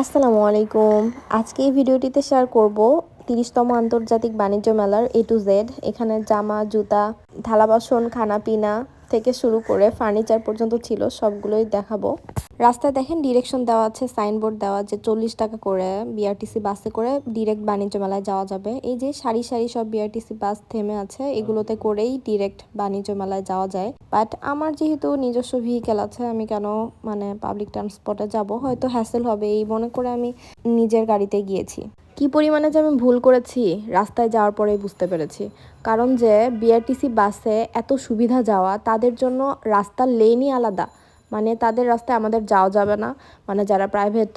আসসালামু আলাইকুম। আজকে এই ভিডিওটিতে শেয়ার করব তিরিশতম আন্তর্জাতিক বাণিজ্য মেলার এ টু জেড এখানে জামা, জুতা, থালা বাসন খানা পিনা থেকে শুরু করে ফার্নিচার পর্যন্ত ছিল, সবগুলোই দেখাবো। রাস্তায় দেখেন ডিরেকশন দেওয়া আছে সাইনবোর্ড দেওয়া যে চল্লিশ টাকা করে বিআরটিসি বাসে করে ডিরেক্ট বাণিজ্য মেলায় যাওয়া যাবে। এই যে সারি সারি সব বিআরটিসি বাস থেমে আছে, এগুলোতে করেই ডিরেক্ট বাণিজ্য মেলায় যাওয়া যায়। বাট আমার যেহেতু নিজস্ব ভেহিকেল আছে, আমি কেন মানে পাবলিক ট্রান্সপোর্টে যাব? হয়তো হ্যাসেল হবে, এই মনে করে আমি নিজের গাড়িতে গিয়েছি। কি পরিমাণে যে আমি ভুল করেছি রাস্তায় যাওয়ার পরেই বুঝতে পেরেছি। কারণ যে বিআরটিসি বাসে এত সুবিধা যাওয়া, তাদের জন্য রাস্তার লেনই আলাদা। মানে তাদের রাস্তায় আমাদের যাওয়া যাবে না। মানে যারা প্রাইভেট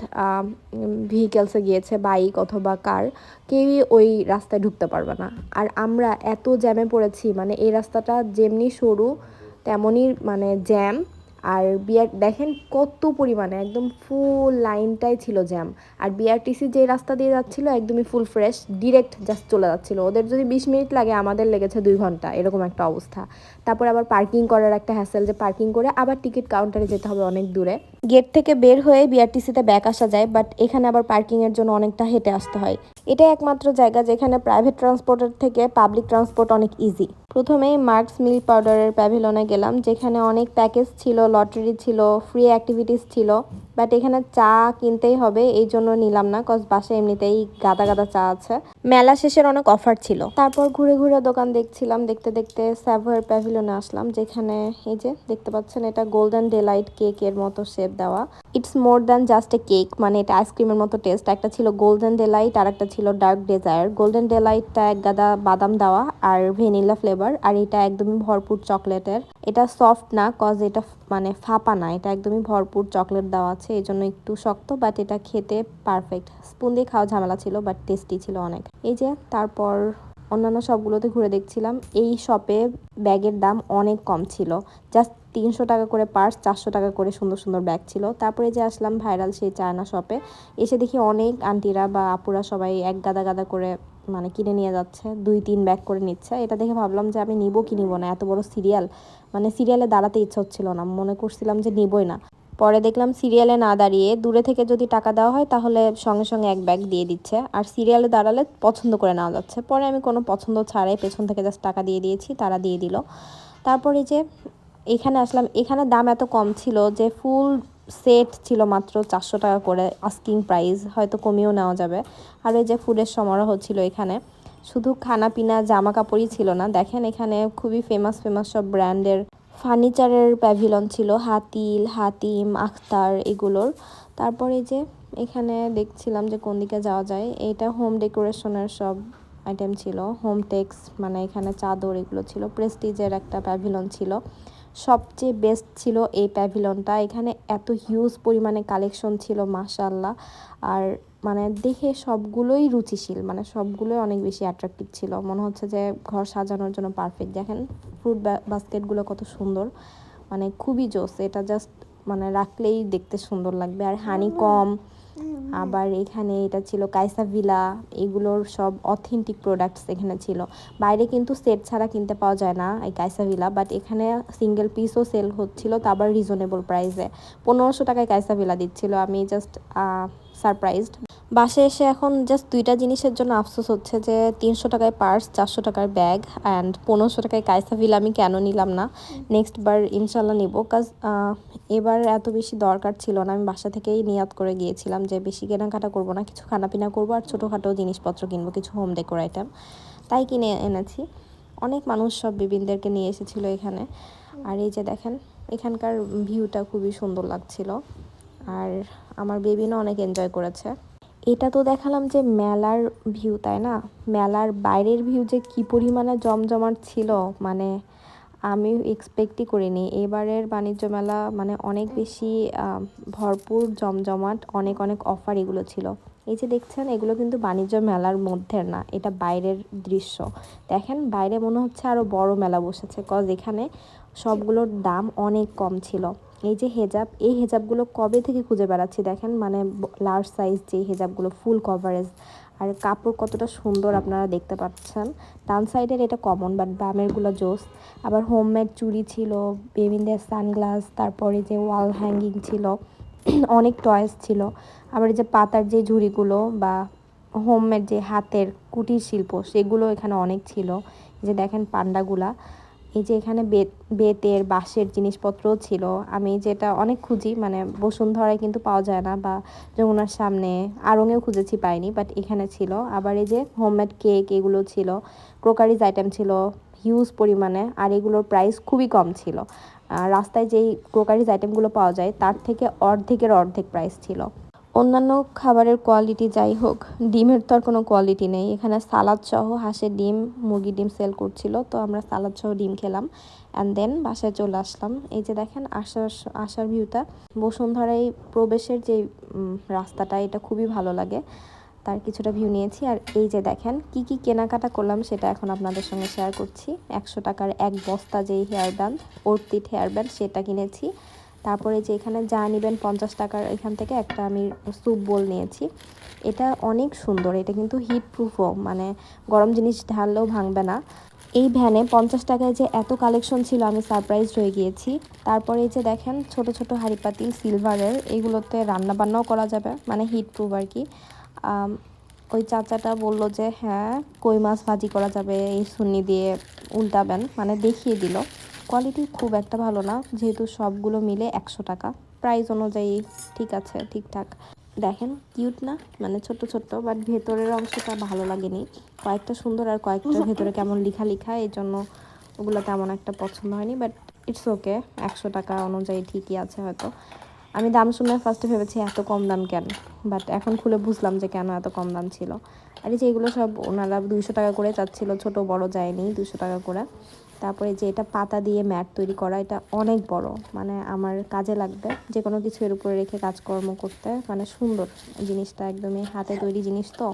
ভেহিকেলসে গিয়েছে বাইক অথবা কার কেউই ওই রাস্তায় ঢুকতে পারবে না। আর আমরা এত জ্যামে পড়েছি মানে এই রাস্তাটা যেমনি সরু তেমনই মানে জ্যাম আর বিআর, দেখেন কত পরিমাণে, একদম ফুল লাইনটাই ছিল জ্যাম আর বিআরটিসি যে রাস্তা দিয়ে যাচ্ছিল একদমই ফুল ফ্রেশ ডিরেক্ট জাস্ট চলে যাচ্ছিল। ওদের যদি বিশ মিনিট লাগে, আমাদের লেগেছে দুই ঘণ্টা, এরকম একটা অবস্থা। তারপর আবার পার্কিং করার একটা হ্যাসেল যে পার্কিং করে আবার টিকিট কাউন্টারে যেতে হবে অনেক দূরে। গেট থেকে বের হয়ে বিআরটিসিতে ব্যাক আসা যায় বাট এখানে আবার পার্কিংয়ের জন্য অনেকটা হেঁটে আসতে হয়। এটাই একমাত্র জায়গা যেখানে প্রাইভেট ট্রান্সপোর্টের থেকে পাবলিক ট্রান্সপোর্ট অনেক ইজি প্রথমেই মার্কস মিল পাউডারের প্যাভিলনে গেলাম, যেখানে অনেক প্যাকেজ ছিল, লটারি ছিল ফ্রি অ্যাক্টিভিটিস ছিল। বাট এখানে চা কিনতেই হবে, এই জন্য নিলাম না কজ বাসে এমনিতেই গাদা গাদা চা আছে। মেলা শেষের অনেক অফার ছিল। তারপর ঘুরে ঘুরে দোকান দেখছিলাম, দেখতে দেখতে স্যাভয়ের প্যাভিলনে আসলাম, যেখানে এই যে দেখতে পাচ্ছেন, এটা গোল্ডেন ডেলাইট কেকের মতো শেপ দেওয়া। It's more than just a cake মানে এটা আইসক্রিমের মতো টেস্ট একটা ছিল গোল্ডেন ডেলাইট আর একটা ছিল ডার্ক ডেজায়ার গোল্ডেন ডেলাইটটা এক গাদা বাদাম দেওয়া, আর ভ্যানিলা ফ্লেভার আর এটা একদমই ভরপুর চকলেটের এটা সফট না কজ এটা মানে ফাঁপা না, এটা একদমই ভরপুর চকলেট দেওয়া আছে, এই জন্য একটু শক্ত বাট এটা খেতে পারফেক্ট স্পুন দিয়ে খাওয়া ঝামেলা ছিল বাট টেস্টি ছিল অনেক। এই যে, তারপর অন্যান্য সবগুলোতে ঘুরে দেখছিলাম, এই শপে ব্যাগের দাম অনেক কম ছিল। জাস্ট তিনশো টাকা করে পার্স চারশো টাকা করে সুন্দর সুন্দর ব্যাগ ছিল। তারপরে যে আসলাম ভাইরাল সেই চায়না শপে এসে দেখি অনেক আন্টিরা বা আপুরা সবাই এক গাদা গাদা করে মানে কিনে নিয়ে যাচ্ছে, দুই, তিন ব্যাগ করে নিচ্ছে। এটা দেখে ভাবলাম যে আমি নিবো কি নিবো না, এত বড় সিরিয়াল মানে সিরিয়ালে দাঁড়াতে ইচ্ছা হচ্ছিল না, মনে করছিলাম যে নিবই না। পরে দেখলাম সিরিয়ালে না দাঁড়িয়ে দূরে থেকে যদি টাকা দেওয়া হয় তাহলে সঙ্গে সঙ্গে এক ব্যাগ দিয়ে দিচ্ছে। আর সিরিয়ালে দাঁড়ালে পছন্দ করে নেওয়া যাচ্ছে। পরে আমি কোনো পছন্দ ছাড়াই পেছন থেকে জাস্ট টাকা দিয়ে দিয়েছি, তারা দিয়ে দিল। তারপরে যে এখানে আসলাম, এখানে দাম এত কম ছিল যে ফুল সেট ছিল মাত্র চারশো টাকা করে আস্কিং প্রাইস হয়তো কমিয়েও নেওয়া যাবে। আর এই যে ফুডের সমারোহ ছিল এখানে, শুধু খানা পিনা জামা কাপড়ই ছিল না। দেখেন এখানে খুবই ফেমাস ফেমাস সব ব্র্যান্ডের ফার্নিচারের প্যাভিলন ছিল, হাতিল, হাতিম, আখতার এগুলোর। তারপরে যে এখানে দেখছিলাম যে কোন দিকে যাওয়া যায় এটা হোম ডেকোরেশনের সব আইটেম ছিল। হোম টেক্স মানে এখানে চাদর এগুলো ছিল প্রেস্টিজের একটা প্যাভিলন ছিল। সবচেয়ে বেস্ট ছিল এই প্যাভিলনটা এখানে এত হিউজ পরিমাণে কালেকশন ছিল মাশাল্লাহ আর মানে দেখে সবগুলোই রুচিশীল মানে সবগুলোই অনেক বেশি অ্যাট্রাকটিভ ছিল। মনে হচ্ছে যে ঘর সাজানোর জন্য পারফেক্ট দেখেন ফ্রুট বাস্কেটগুলো কত সুন্দর। মানে খুবই জোস, এটা জাস্ট মানে রাখলেই দেখতে সুন্দর লাগবে। আর হানি কম আবার এখানে এটা ছিল কাইসা ভিলা, এগুলোর সব অথেন্টিক প্রোডাক্টস এখানে ছিল। বাইরে কিন্তু সেট ছাড়া কিনতে পাওয়া যায় না এই কাইসা ভিলা বাট এখানে সিঙ্গেল পিসও সেল হচ্ছিল, তা আবার রিজনেবল প্রাইসে পনেরোশো টাকায় কাইসা ভিলা দিচ্ছিল, আমি জাস্ট সারপ্রাইজড বাসে এসে এখন জাস্ট দুইটা জিনিসের জন্য আফসোস হচ্ছে যে তিনশো টাকায় পার্স, চারশো টাকার ব্যাগ অ্যান্ড পনেরোশো টাকায় কাইসা ভিলা আমি কেন নিলাম না? নেক্সট বার ইনশাল্লাহ নিব কাজ এবার এত বেশি দরকার ছিল না। আমি বাসা থেকেই নিয়াত করে গিয়েছিলাম যে বেশি কেনাকাটা করব না, কিছু খানাপিনা করব আর ছোটোখাটো জিনিসপত্র কিনবো, কিছু হোম ডেকোর আইটেম তাই কিনে এনেছি। অনেক মানুষ সব বিবিনদেরকে নিয়ে এসেছিল এখানে। আর এই যে দেখেন, এখানকার ভিউটা খুবই সুন্দর লাগছিল। আর আমার বেবিনও অনেক এনজয় করেছে। এটা তো দেখালাম যে মেলার ভিউ তাই না? মেলার বাইরের ভিউ যে কি পরিমাণে জমজমাট ছিল মানে আমি এক্সপেক্টই করিনি। এবারের বাণিজ্য মেলা মানে অনেক বেশি ভরপুর জমজমাট, অনেক অনেক অফার এগুলো ছিল। এই যে দেখছেন, এগুলো কিন্তু বাণিজ্য মেলার মধ্যে না, এটা বাইরের দৃশ্য। দেখেন, বাইরে মনে হচ্ছে আরও বড় মেলা বসেছে কজ এখানে সবগুলোর দাম অনেক কম ছিল। এই যে হেজাব, এই হেজাবগুলো কবে থেকে খুঁজে বেড়াচ্ছি দেখেন? মানে লার্জ সাইজ যে হেজাবগুলো ফুল কভারেজ আর কাপড় কতটা সুন্দর আপনারা দেখতে পাচ্ছেন। ডান সাইডের এটা কমন বাট বামেরগুলো জোস। আবার হোমমেড চুড়ি ছিল বেবিনদের সানগ্লাস তারপরে যে ওয়াল হ্যাঙ্গিং ছিল, অনেক টয়েস ছিল। আবার এই যে পাতার যে ঝুড়িগুলো বা হোমমেড যে হাতের কুটির শিল্প, সেগুলো এখানে অনেক ছিল। যে দেখেন পান্ডাগুলা। এই যে এখানে বেত বেতের, বাঁশের জিনিসপত্রও ছিল। আমি যেটা অনেক খুঁজি মানে বসুন্ধরায় কিন্তু পাওয়া যায় না বা যমুনার সামনে আড়ঙেও খুঁজেছি পাইনি বাট এখানে ছিল। আবার এই যে হোমমেড কেক এগুলো ছিল ক্রোকারিজ আইটেম ছিল হিউজ পরিমাণে, আর এগুলোর প্রাইস খুবই কম ছিল। রাস্তায় যেই ক্রোকারিজ আইটেমগুলো পাওয়া যায়, তার থেকে অর্ধেকের অর্ধেক প্রাইস ছিল। অন্যান্য খাবারের কোয়ালিটি যাই হোক, ডিমের তো আর কোনো কোয়ালিটি নেই। এখানে সালাদ সহ হাঁসের ডিম, মুরগির ডিম সেল করছিল, তো আমরা সালাদ সহ ডিম খেলাম। অ্যান্ড দেন বাসায় চলে আসলাম। এই যে দেখেন আসার আসার ভিউটা বসুন্ধরায় প্রবেশের যে রাস্তাটা, এটা খুবই ভালো লাগে। তার কিছুটা ভিউ নিয়েছি। আর এই যে দেখেন, কি কি কেনাকাটা করলাম সেটা এখন আপনাদের সঙ্গে শেয়ার করছি। একশো টাকার এক বস্তা যেই হেয়ার ব্যান্ড অর্তিট হেয়ার ব্যান্ড সেটা কিনেছি। তারপরে যে এখানে যা নেবেন পঞ্চাশ টাকার এখান থেকে একটা আমি স্যুপ বোল নিয়েছি। এটা অনেক সুন্দর, এটা কিন্তু হিট প্রুফও মানে গরম জিনিস ঢাললেও ভাঙবে না। এই ভ্যানে পঞ্চাশ টাকায় যে এত কালেকশন ছিল, আমি সারপ্রাইজ হয়ে গিয়েছি। তারপরে এই যে দেখেন, ছোট ছোট হাঁড়ি পাতিল সিলভারের এইগুলোতে রান্না বান্নাও করা যাবে মানে হিট প্রুফ আর কি। ওই চাচাটা বলল যে হ্যাঁ কই মাছ ভাজি করা যাবে? এই সুন্নি দিয়ে উল্টাবেন মানে দেখিয়ে দিল। কোয়ালিটি খুব একটা ভালো না, যেহেতু সবগুলো মিলে একশো টাকা। প্রাইস অনুযায়ী ঠিক আছে, ঠিকঠাক। দেখেন কিউট না মানে ছোট্ট ছোট্ট বাট ভেতরের অংশটা ভালো লাগেনি। কয়েকটা সুন্দর আর কয়েকটা ভেতরে কেমন লিখা লিখা, এই জন্য ওগুলো তেমন একটা পছন্দ হয়নি বাট ইটস ওকে একশো টাকা অনুযায়ী ঠিকই আছে হয়তো। আমি দাম শুনে ফার্স্টে ভেবেছি এত কম দাম কেন? বাট এখন খুলে বুঝলাম যে কেন এত কম দাম ছিল। আর এই যে এগুলো সব ওনারা দুইশো টাকা করে চাচ্ছিল, ছোট বড় যায়নি দুশো টাকা করে। তারপরে যে এটা পাতা দিয়ে ম্যাট তৈরি করা, এটা অনেক বড়। মানে আমার কাজে লাগবে যে কোনো কিছু এর উপরে রেখে কাজকর্ম করতে। মানে সুন্দর জিনিসটা, একদমই হাতে তৈরি জিনিস তো।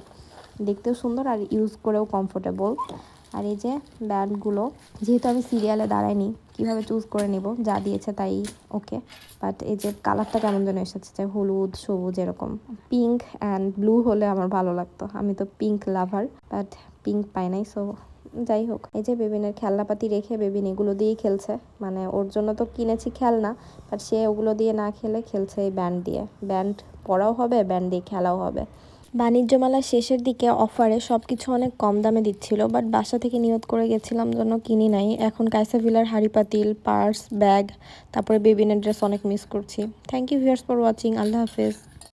দেখতেও সুন্দর আর ইউজ করেও কমফোর্টেবল আর এই যে ব্যান্ডগুলো, যেহেতু আমি সিরিয়ালে দাঁড়াইনি, কীভাবে চুজ করে নিব? যা দিয়েছে তাই ওকে বাট এই যে কালারটা কেমন যেন এসেছে, যে হলুদ, সবুজ এরকম। পিঙ্ক অ্যান্ড ব্লু হলে আমার ভালো লাগতো। আমি তো পিঙ্ক লাভার বাট পিঙ্ক পাই নাই সো যাই হোক, এই যে বেবিনের খেলনাপাতি রেখে বেবিন এগুলো দিয়েই খেলছে। মানে ওর জন্য তো কিনেছি খেলনা বাট সে ওগুলো দিয়ে না খেলে খেলছে এই ব্যান্ড দিয়ে। ব্যান্ড পরাও হবে ব্যান্ড দিয়ে খেলাও হবে। বাণিজ্য মেলার শেষের দিকে অফারে সব কিছু অনেক কম দামে দিচ্ছিল বাট বাসা থেকে নিয়ত করে গেছিলাম জন্য কিনি নাই। এখন কাইসাভিলার হাড়ি পাতিল পার্স ব্যাগ তারপরে বেবিনের ড্রেস অনেক মিস করছি। Thank you viewers for watching আল্লাহ হাফেজ।